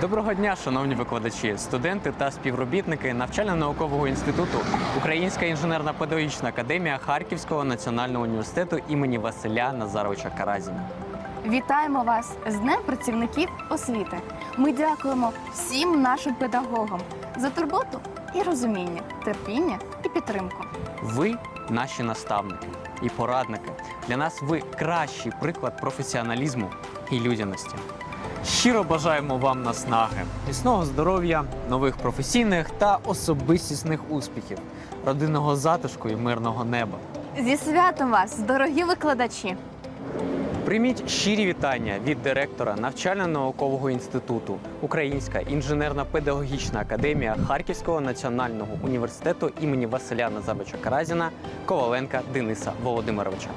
Доброго дня, шановні викладачі, студенти та співробітники навчально-наукового інституту Українська інженерна педагогічна академія Харківського національного університету імені Василя Назаровича Каразіна. Вітаємо вас з Днем працівників освіти. Ми дякуємо всім нашим педагогам за турботу і розуміння, терпіння і підтримку. Ви наші наставники і порадники. Для нас ви кращий приклад професіоналізму і людяності. Щиро бажаємо вам наснаги, міцного здоров'я, нових професійних та особистісних успіхів, родинного затишку і мирного неба. Зі святом вас, дорогі викладачі! Прийміть щирі вітання від директора навчально-наукового інституту Українська інженерно-педагогічна академія Харківського національного університету імені Василя Назаровича Каразіна Коваленка Дениса Володимировича.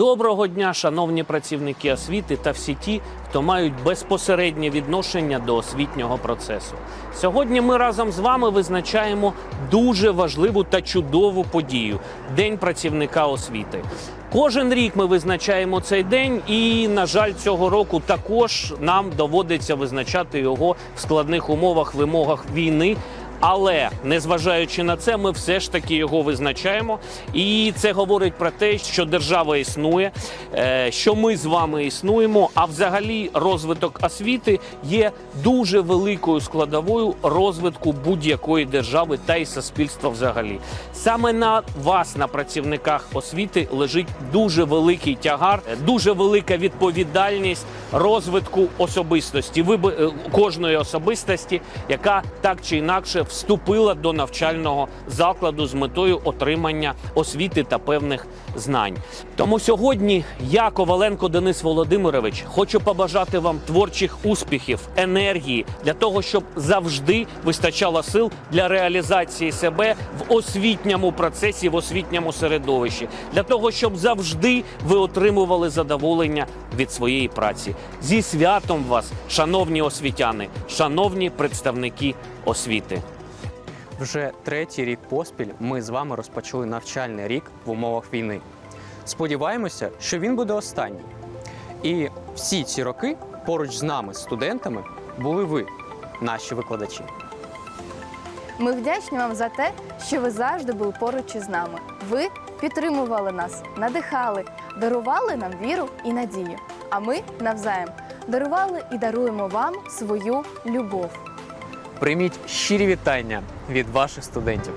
Доброго дня, шановні працівники освіти та всі ті, хто мають безпосереднє відношення до освітнього процесу. Сьогодні ми разом з вами визначаємо дуже важливу та чудову подію День працівника освіти. Кожен рік ми визначаємо цей день, і, на жаль, цього року також нам доводиться визначати його в складних умовах, вимогах війни. Але незважаючи на це, ми все ж таки його визначаємо. І це говорить про те, що держава існує, е, що ми з вами існуємо. А взагалі, розвиток освіти є дуже великою складовою розвитку будь-якої держави та й суспільства взагалі. Саме на вас, на працівниках освіти, лежить дуже великий тягар, дуже велика відповідальність розвитку особистості, виби- е, кожної особистості, яка так чи інакше вступила до навчального закладу з метою отримання освіти та певних знань. Тому сьогодні я, Коваленко Денис Володимирович, хочу побажати вам творчих успіхів, енергії для того, щоб завжди вистачало сил для реалізації себе в освітньому процесі, в освітньому середовищі, для того, щоб завжди ви отримували задоволення від своєї праці. Зі святом вас, шановні освітяни, шановні представники освіти. Вже третій рік поспіль ми з вами розпочали навчальний рік в умовах війни. Сподіваємося, що він буде останній. І всі ці роки поруч з нами, студентами, були ви, наші викладачі. Ми вдячні вам за те, що ви завжди були поруч із нами. Ви підтримували нас, надихали, дарували нам віру і надію. А ми навзаєм дарували і даруємо вам свою любов. Прийміть щирі вітання від ваших студентів.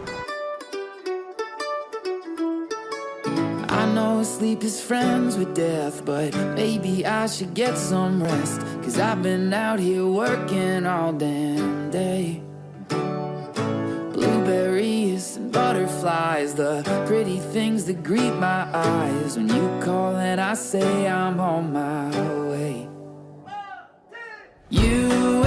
I know sleep is friends with death, but maybe I should get some rest. Cause I've been out here working all damn day. Butterflies, the pretty things that greet my eyes. When you call and I say I'm on my way. You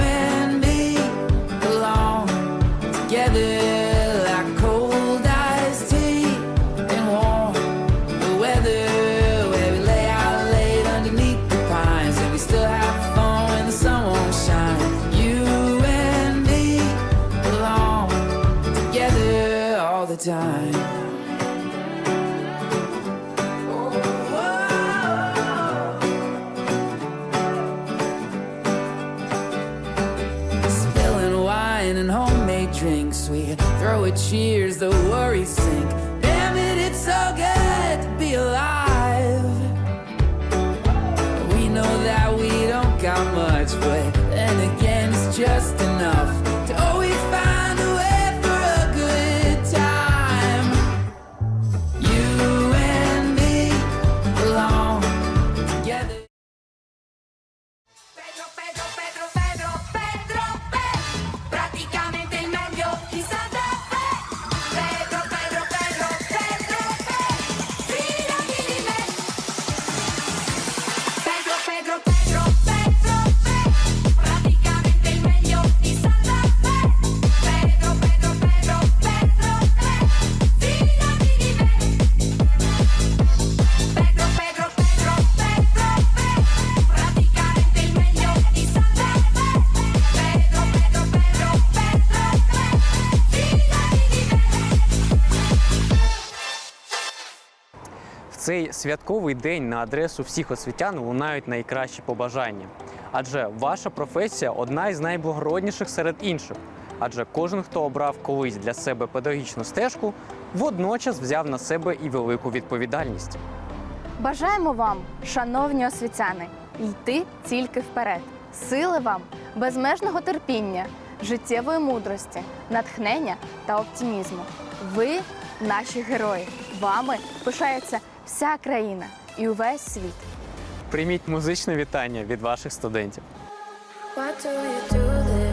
цей святковий день на адресу всіх освітян лунають найкращі побажання. Адже ваша професія одна із найблагородніших серед інших. Адже кожен, хто обрав колись для себе педагогічну стежку, водночас взяв на себе і велику відповідальність. Бажаємо вам, шановні освітяни, йти тільки вперед. Сили вам, безмежного терпіння, життєвої мудрості, натхнення та оптимізму. Ви наші герої. Вами пишається вся країна і увесь світ. Прийміть музичне вітання від ваших студентів. Why do you do this?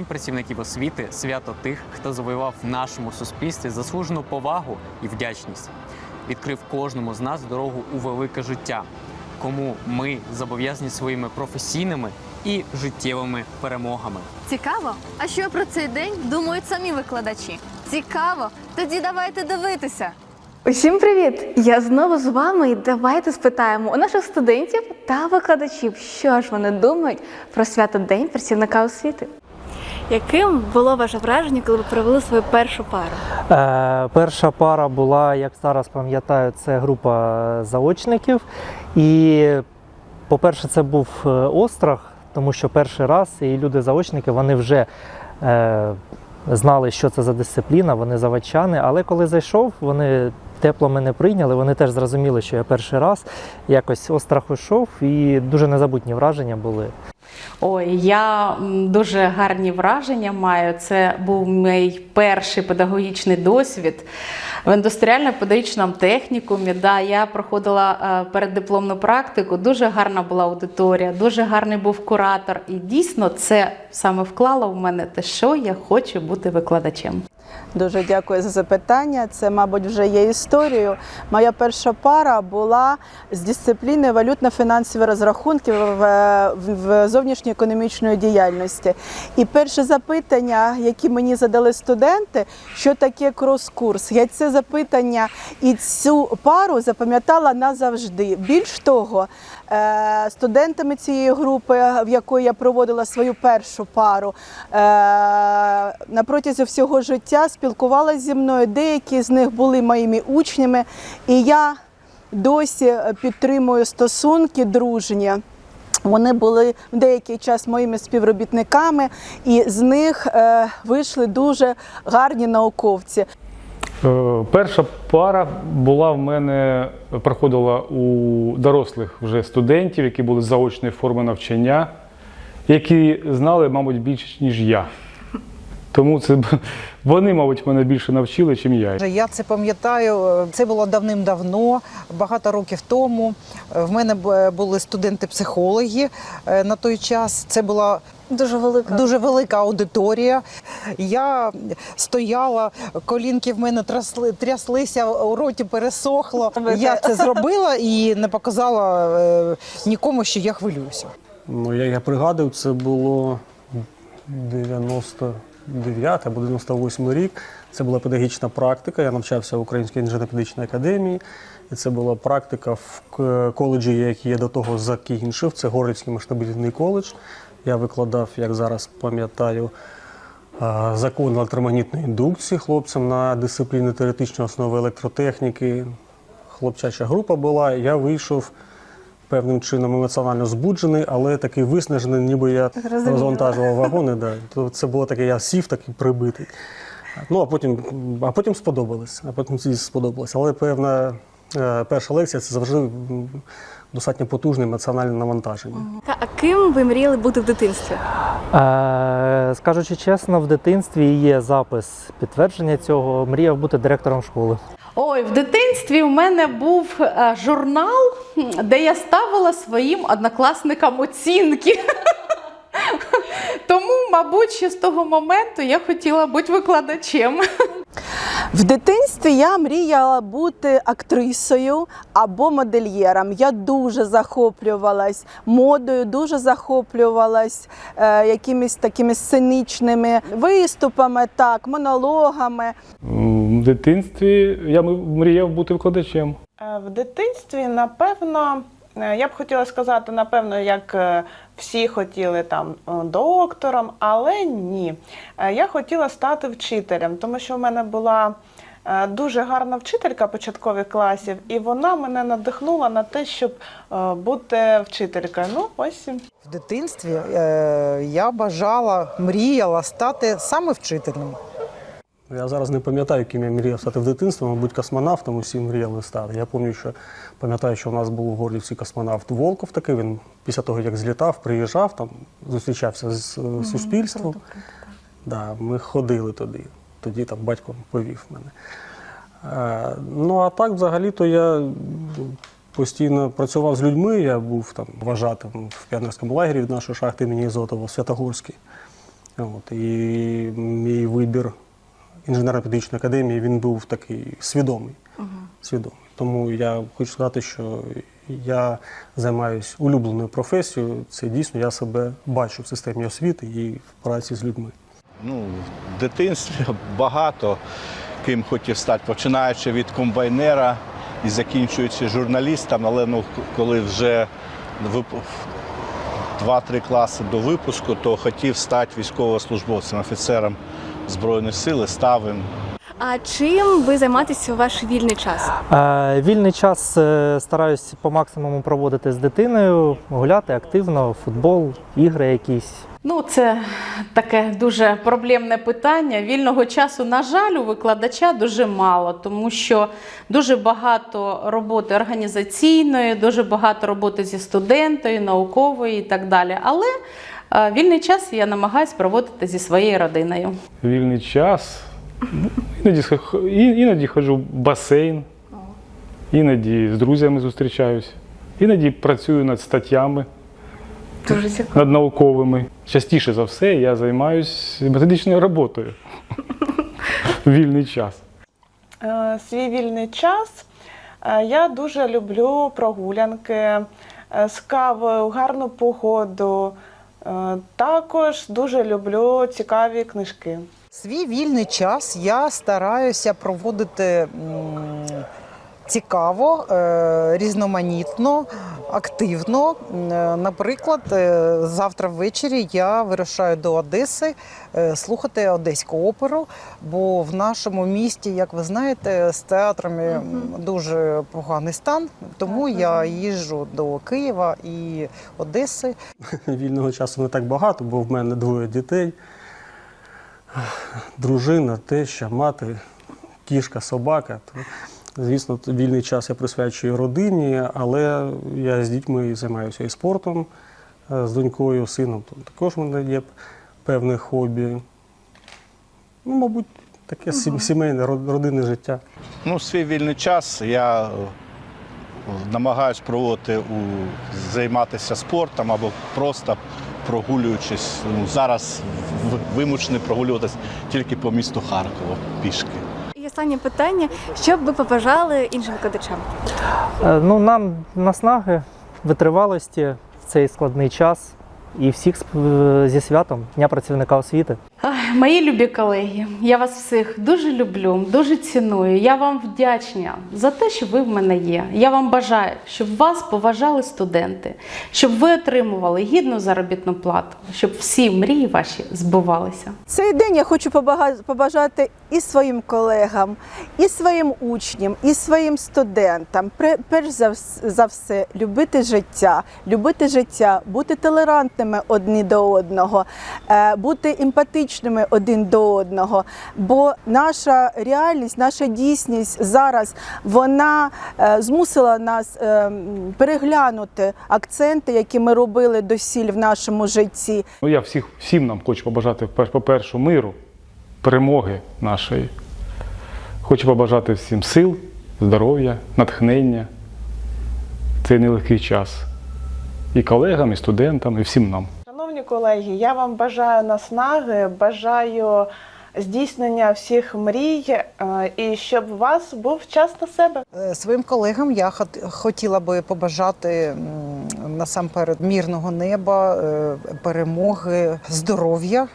День працівників освіти свято тих, хто завоював в нашому суспільстві заслужену повагу і вдячність, відкрив кожному з нас дорогу у велике життя, кому ми зобов'язані своїми професійними і життєвими перемогами. Цікаво? А що про цей день думають самі викладачі? Цікаво? Тоді давайте дивитися. Усім привіт! Я знову з вами і давайте спитаємо у наших студентів та викладачів, що ж вони думають про свято День працівника освіти. Яким було ваше враження, коли ви провели свою першу пару? Е, перша пара була, як зараз пам'ятаю, це група заочників. І, по-перше, це був е, острах, тому що перший раз і люди-заочники вони вже е, знали, що це за дисципліна, вони заводчани. Але коли зайшов, вони тепло мене прийняли, вони теж зрозуміли, що я перший раз. Якось острах йшов і дуже незабутні враження були. Ой, я дуже гарні враження маю. Це був мій перший педагогічний досвід в індустріально-педагогічному технікумі. Да, я проходила е, переддипломну практику. Дуже гарна була аудиторія, дуже гарний був куратор. І дійсно це саме вклало в мене те, що я хочу бути викладачем. Дуже дякую за запитання. Це, мабуть, вже є історією. Моя перша пара була з дисципліни валютно-фінансові розрахунки в, в, зовнішньоекономічної діяльності. І перше запитання, які мені задали студенти, що таке крос-курс. Я це запитання і цю пару запам'ятала назавжди. Більш того, студентами цієї групи, в якої я проводила свою першу пару, е, на протязі всього життя спілкувалася зі мною. Деякі з них були моїми учнями, і я досі підтримую стосунки дружні. Вони були в деякий час моїми співробітниками, і з них е, вийшли дуже гарні науковці. Е, Перша пара була в мене, проходила у дорослих вже студентів, які були заочної форми навчання, які знали, мабуть, більше, ніж я. Тому це вони, мабуть, мене більше навчили, ніж я. Я це пам'ятаю. Це було давним-давно, багато років тому. В мене були студенти-психологи е, на той час. Це була Дуже велика. дуже велика аудиторія. Я стояла, колінки в мене трясли, тряслися, у роті пересохло. Я це зробила і не показала е, нікому, що я хвилююся. Ну, я, я пригадую, це було 99 або 98 рік. Це була педагогічна практика. Я навчався в Українській інженерно-педагогічній академії. І це була практика в коледжі, який я до того закінчив. Це Горлівський масштабільний коледж. Я викладав, як зараз пам'ятаю, закон електромагнітної індукції хлопцям на дисципліни теоретичної основи електротехніки. Хлопчача група була. Я вийшов певним чином емоціонально збуджений, але такий виснажений, ніби я розвантажував вагони. Да. То це було таке, я сів такий прибитий. Ну, а потім, а потім сподобалось. А потім сподобалось. Але певна е, перша лекція це завжди достатньо потужне емоціональне навантаження. А ким ви мріяли бути в дитинстві? Е, скажучи чесно, в дитинстві є запис підтвердження цього. Мріяв бути директором школи. Ой, в дитинстві у мене був е, журнал, де я ставила своїм однокласникам оцінки. Тому, мабуть, ще з того моменту я хотіла бути викладачем. В дитинстві я мріяла бути актрисою або модельєром. Я дуже захоплювалась модою, дуже захоплювалась е, якимись такими сценічними виступами, так, монологами. В дитинстві я мріяв бути викладачем. Е, В дитинстві, напевно, е, я б хотіла сказати, напевно, як е, всі хотіли там е, доктором, але ні. Е, Я хотіла стати вчителем, тому що в мене була е, дуже гарна вчителька початкових класів, і вона мене надихнула на те, щоб бути вчителькою. Ну, ось. В дитинстві я бажала, мріяла стати саме вчителем. Я зараз не пам'ятаю, ким я мріяв стати в дитинстві, мабуть, космонавтом усі мріяли стати. Я пам'ятаю, що пам'ятаю, що у нас був у Горлівці космонавт Волков такий. Він після того, як злітав, приїжджав, там зустрічався з е, суспільством. Да, ми ходили туди. Тоді там батько повів мене. Е, ну а так, взагалі-то я постійно працював з людьми. Я був там вважатим в піонерському лагері від нашої шахти імені Ізотова в Святогорській. От, і мій вибір інженерно-педагогічної академії він був такий свідомий. свідомий. Тому я хочу сказати, що я займаюся улюбленою професією. Це дійсно я себе бачу в системі освіти і в праці з людьми. Ну, в дитинстві багато ким хотів стати, починаючи від комбайнера і закінчуючи журналістом, але ну, коли вже два-три класи до випуску, то хотів стати військовослужбовцем, офіцером Збройних сил, і став їм. А чим ви займаєтеся у ваш вільний час? Е, Вільний час е, стараюсь по максимуму проводити з дитиною, гуляти активно, футбол, ігри якісь. Ну, це таке дуже проблемне питання. Вільного часу, на жаль, у викладача дуже мало, тому що дуже багато роботи організаційної, дуже багато роботи зі студентою, наукової і так далі. Але вільний час я намагаюся проводити зі своєю родиною. Вільний час. Іноді, іноді ходжу в басейн, іноді з друзями зустрічаюсь, іноді працюю над статтями, Дуже цікаво. над науковими. Частіше за все я займаюся методичною роботою. вільний час? Е, Свій вільний час е, я дуже люблю прогулянки е, з кавою, гарну погоду. Е, Також дуже люблю цікаві книжки. Свій вільний час я стараюся проводити цікаво, е, різноманітно, активно. Е, Наприклад, е, завтра ввечері я вирушаю до Одеси е, слухати одеську оперу, бо в нашому місті, як ви знаєте, з театрами дуже поганий стан. Тому я їжджу до Києва і Одеси. Вільного часу не так багато, бо в мене двоє дітей. Дружина, теща, мати, кішка, собака. Звісно, вільний час я присвячую родині, але я з дітьми займаюся і спортом, е, з донькою, сином. То також в мене є певне хобі. Ну, мабуть, таке сімейне, родинне життя. Ну, свій вільний час я е, намагаюсь проводити у займатися спортом або просто прогулюючись. Ну, зараз вимушений прогулюватись тільки по місту Харкова пішки. Останнє питання: що б ви побажали іншим викладачам? Е, Ну, нам наснаги, витривалості в цей складний час і всіх е, зі святом Дня працівника освіти. Мої любі колеги, я вас всіх дуже люблю, дуже ціную. Я вам вдячна за те, що ви в мене є. Я вам бажаю, щоб вас поважали студенти, щоб ви отримували гідну заробітну плату, щоб всі мрії ваші збувалися. Цей день я хочу побажати і своїм колегам, і своїм учням, і своїм студентам. Перш за вс- все, любити життя, любити життя, бути толерантними одні до одного, е, бути емпатичними один до одного. Бо наша реальність, наша дійсність зараз вона е, змусила нас е, переглянути акценти, які ми робили досіль в нашому житті. Ну, я всіх, всім нам хочу побажати, пер- по-перше, миру, перемоги нашої. Хочу побажати всім сил, здоров'я, натхнення. в Цей нелегкий час. І колегам, і студентам, і всім нам. Шановні колеги, я вам бажаю наснаги, бажаю здійснення всіх мрій е, і щоб у вас був час на себе. Е, Своїм колегам я хот- хотіла би побажати насамперед мірного неба, е, перемоги, здоров'я,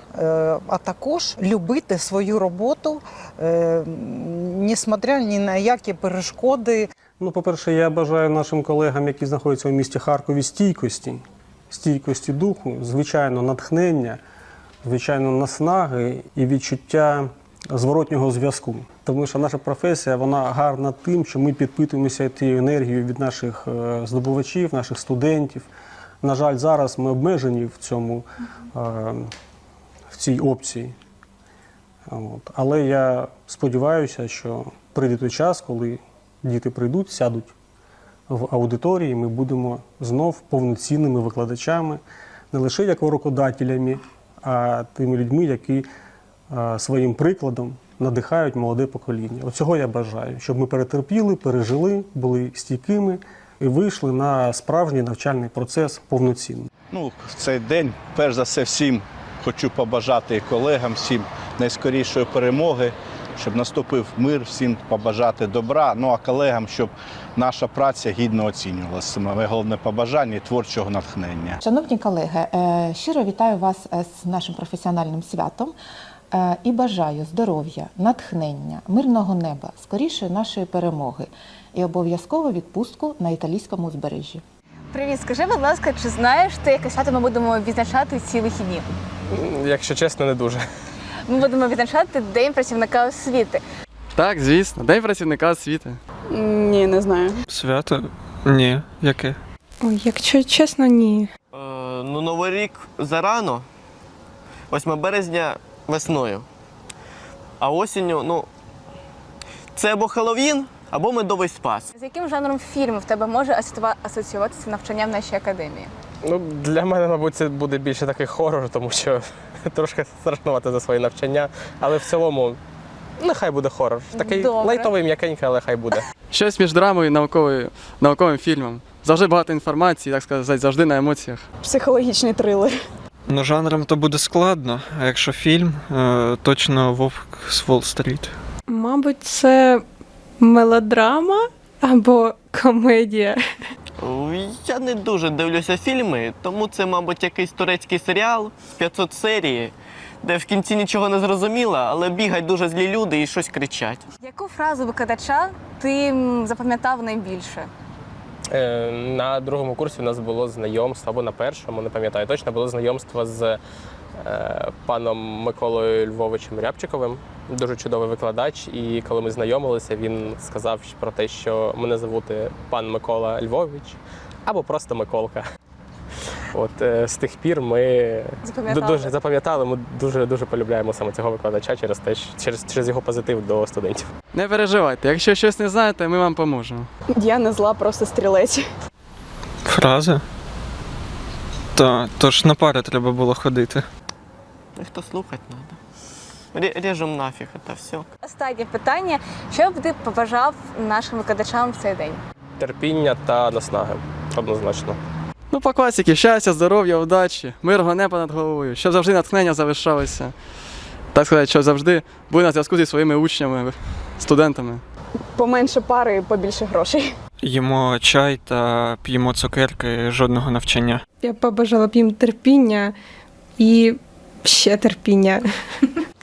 а також любити свою роботу, несмотря ні на які перешкоди. Ну, по-перше, я бажаю нашим колегам, які знаходяться у місті Харкові, стійкості, стійкості духу, звичайно, натхнення, звичайно, наснаги і відчуття зворотнього зв'язку. Тому що наша професія вона гарна тим, що ми підпитуємося тією енергією від наших е, здобувачів, наших студентів. На жаль, зараз ми обмежені в цьому е, в цій опції. От. Але я сподіваюся, що прийде той час, коли діти прийдуть, сядуть в аудиторії, ми будемо знов повноцінними викладачами, не лише як урокодателями, а тими людьми, які е, своїм прикладом надихають молоде покоління. От цього я бажаю, щоб ми перетерпіли, пережили, були стійкими і вийшли на справжній навчальний процес повноцінно. Ну, в цей день, перш за все, всім хочу побажати колегам, всім найскорішої перемоги, щоб наступив мир, всім побажати добра. Ну а колегам, щоб наша праця гідно оцінювалася. Моє головне побажання і творчого натхнення. Шановні колеги, е, щиро вітаю вас е, з нашим професіональним святом е, і бажаю здоров'я, натхнення, мирного неба, скорішої нашої перемоги і обов'язково відпустку на італійському узбережжі. Привіт, скажи, будь ласка, чи знаєш ти, яке свято ми будемо відзначати ці вихідні? Якщо чесно, не дуже. Ми будемо відзначати День працівника освіти. Так, звісно, День працівника освіти. Ні, не знаю. Свято? Ні. Яке? Ой, якщо чесно, ні. Е, ну, Новий рік зарано. 8 березня весною. А осінню, ну. Це або Хеллоуін, або медовий спас. З яким жанром фільмів в тебе може асоціюватися навчання в нашій академії? Ну, для мене, мабуть, це буде більше такий хорор, тому що трошки страшнувати за своє навчання. Але в цілому, нехай буде хорор. Такий Добре. лайтовий, м'якенький, але хай буде. Щось між драмою і науковою, науковим фільмом. Завжди багато інформації, так сказати, завжди на емоціях. Психологічний трилер. Ну, жанром то буде складно, а якщо фільм, е, точно Вовк з Уолл-стріт. Мабуть, це мелодрама або комедія. Я не дуже дивлюся фільми, тому це, мабуть, якийсь турецький серіал 500 серії, де в кінці нічого не зрозуміло, але бігають дуже злі люди і щось кричать. Яку фразу викладача ти запам'ятав найбільше? Е, На другому курсі у нас було знайомство, або на першому, не пам'ятаю точно, було знайомство з паном Миколою Львовичем Рябчиковим. Дуже чудовий викладач. І коли ми знайомилися, він сказав про те, що мене звати пан Микола Львович або просто Миколка. От е, з тих пір ми Запам'ятали. дуже запам'ятали. Ми дуже дуже полюбляємо саме цього викладача через те, що- через, через його позитив до студентів. Не переживайте, якщо щось не знаєте, ми вам поможемо. Я не зла, просто стрілець. Фрази? Та, то ж на пари треба було ходити. Та Хто слухати треба. Режем нафіг, це все. Останнє питання: що б ти побажав нашим викладачам в цей день? Терпіння та наснаги однозначно. Ну, по класіки, щастя, здоров'я, удачі, мирного неба над головою, щоб завжди натхнення залишалося. Так сказати, щоб завжди були на зв'язку зі своїми учнями, студентами. Поменше пари, побільше грошей. Їмо чай та п'ємо цукерки, жодного навчання. Я побажала б їм терпіння і ще терпіння.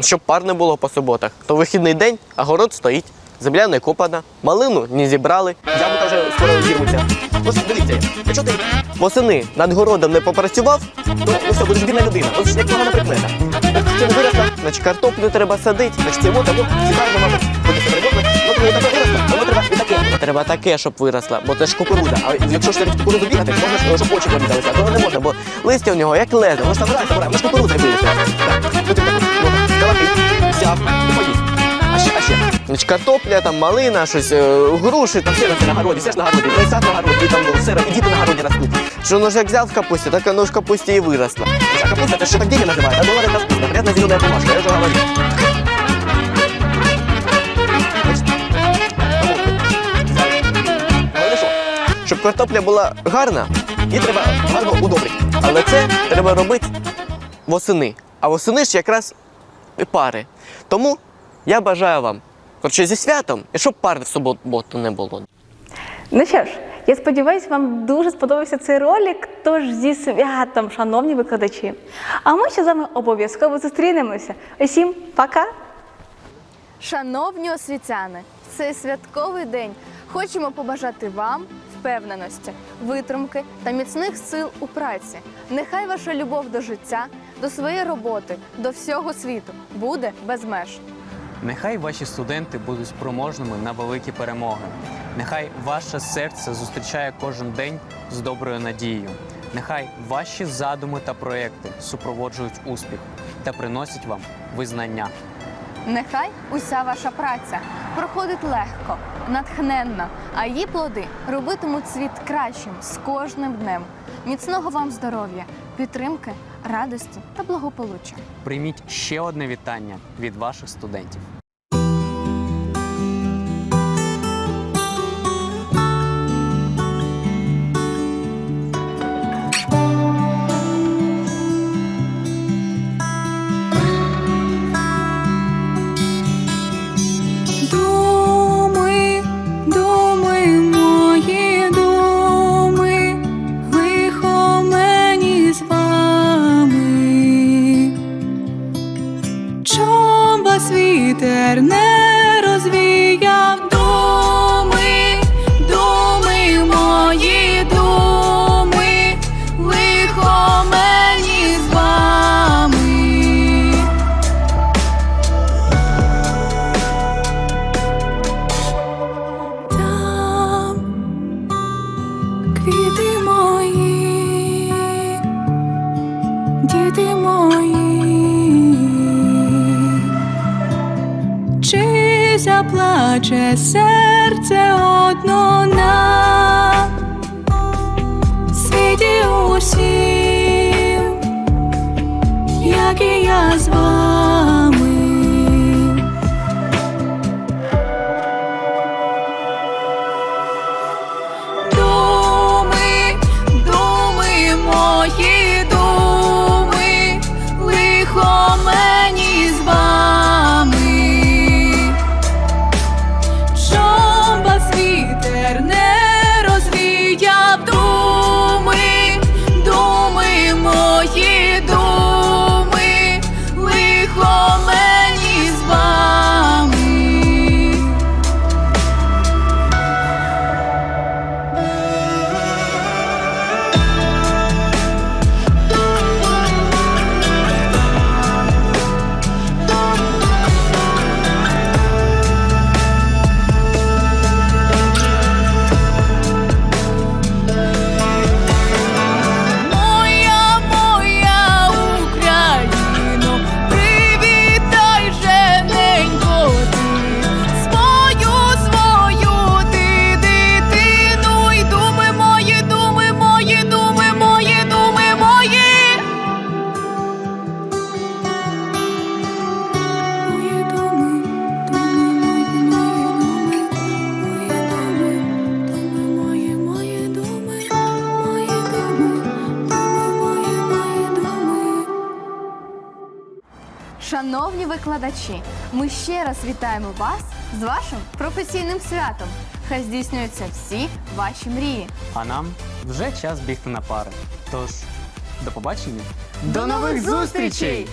Щоб пар не було по суботах, то вихідний день, а город стоїть. Земля не копана, малину не зібрали, яблука вже скоро зірвуться. Що, дивіться, якщо ти восени над городом не попрацював, то ну будеш бідна людина. Ось ж як погана прикмета. Якщо не виросла, значить картоплю треба садити, значить цього тому цікаво, мабуть, буде себе ремонтно. Ну, таке таке. Треба таке, щоб виросла, бо це ж кукурудза. А якщо ж кукурудзу бігати, то можна, щоб очі вирізалися, а того не можна, бо листя в нього як лезо, воно ж там грає, грає, воно ж кукурудза ну ну, поїсть. А ще, ще. Значить, картопля, там малина, щось, е, груші, там все на це городі, все ж на городі, і сад на городі, і там ну, все, і діти на городі ростуть. Що воно ж як взяв в капусті, так воно ж в капусті і виросло. А капуста, це що так деньги називають, а долари капуста, грязна зелена бумажка, я вже говорю. Щоб картопля була гарна, її треба гарно удобрити. Але це треба робити восени. А восени ж якраз і пари. Тому я бажаю вам, коротше, зі святом, і щоб пар в суботу не було. Ну що ж, я сподіваюся, вам дуже сподобався цей ролик. Тож зі святом, шановні викладачі. А ми ще з вами обов'язково зустрінемося. Усім пока! Шановні освітяни, в цей святковий день хочемо побажати вам впевненості, витримки та міцних сил у праці. Нехай ваша любов до життя, до своєї роботи, до всього світу буде без меж. Нехай ваші студенти будуть спроможними на великі перемоги. Нехай ваше серце зустрічає кожен день з доброю надією. Нехай ваші задуми та проекти супроводжують успіх та приносять вам визнання. Нехай уся ваша праця проходить легко, натхненно, а її плоди робитимуть світ кращим з кожним днем. Міцного вам здоров'я, підтримки, радості та благополуччя. Прийміть ще одне вітання від ваших студентів. myself Викладачі, ми ще раз вітаємо вас з вашим професійним святом. Хай здійснюються всі ваші мрії. А нам вже час бігти на пари. Тож, до побачення. До нових зустрічей!